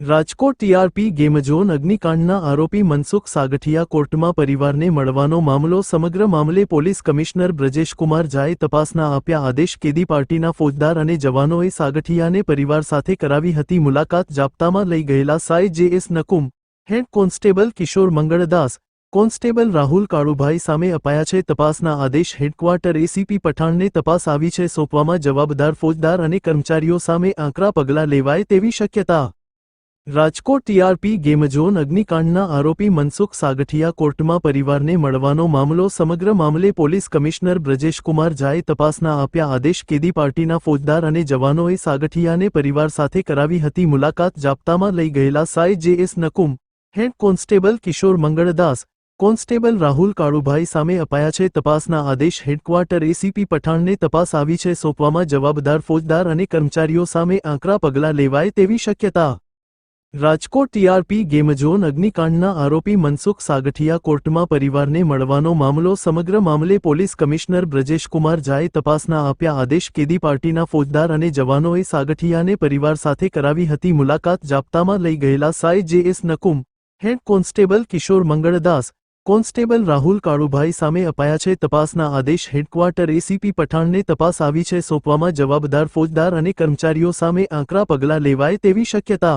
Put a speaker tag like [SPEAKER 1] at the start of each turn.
[SPEAKER 1] Rajkot TRP game zone અગ્નિકાંડના આરોપી મનસુખ સાગઠિયા કોર્ટમાં પરિવારને મળવાનો મામલો સમગ્ર મામલે પોલીસ કમિશનર બ્રજેશકુમાર ઝાએ તપાસના આપ્યા આદેશ કેદી પાર્ટીના ફોજદાર અને જવાનોએ સાગઠિયાને પરિવાર સાથે કરાવી હતી મુલાકાત જાપ્તામાં લઈ ગયેલા સાય JS Nakum, head constable Kishor Mangaldas, constable Rahul Kalubhai સામે અપાયા છે તપાસના આદેશ હેડક્વાર્ટર એસીપી પઠાણને તપાસ આવી છે સોંપવામાં જવાબદાર ફોજદાર અને કર્મચારીઓ સામે આકરા પગલાં લેવાય તેવી શક્યતા રાજકોટ ટીઆરપી ગેમઝોન અગ્નિકાંડના આરોપી મનસુખ સાગઠિયા કોર્ટમાં પરિવારને મળવાનો મામલો સમગ્ર મામલે પોલીસ કમિશનર બ્રજેશકુમાર ઝાએ તપાસના આપ્યા આદેશ કેદી પાર્ટીના ફોજદાર અને જવાનોએ સાગઠિયાને પરિવાર સાથે કરાવી હતી મુલાકાત જાપ્તામાં લઈ ગયેલા સાય JS Nakum, head constable Kishor Mangaldas, constable Rahul Kalubhai સામે અપાયા છે. તપાસના આદેશ હેડક્વાર્ટર એસીપી પઠાણને તપાસ આવી છે. સોંપવામાં જવાબદાર ફોજદાર અને કર્મચારીઓ સામે આકરા પગલાં લેવાય તેવી શક્યતા રાજકોટ ટીઆરપી ગેમઝોન અગ્નિકાંડના આરોપી મનસુખ સાગઠિયા કોર્ટમાં પરિવારને મળવાનો મામલો સમગ્ર મામલે પોલીસ કમિશનર બ્રજેશકુમાર ઝાએ તપાસના આપ્યા આદેશ કેદી પાર્ટીના ફોજદાર અને જવાનોએ સાગઠિયાને પરિવાર સાથે કરાવી હતી મુલાકાત જાપ્તામાં લઈ ગયેલા સાય JS Nakum, head constable Kishor Mangaldas, constable Rahul Kalubhai સામે અપાયા છે. તપાસના આદેશ હેડક્વાર્ટર એસીપી પઠાણને તપાસ આવી છે. સોંપવામાં જવાબદાર ફોજદાર અને કર્મચારીઓ સામે આકરા પગલાં લેવાય તેવી શક્યતા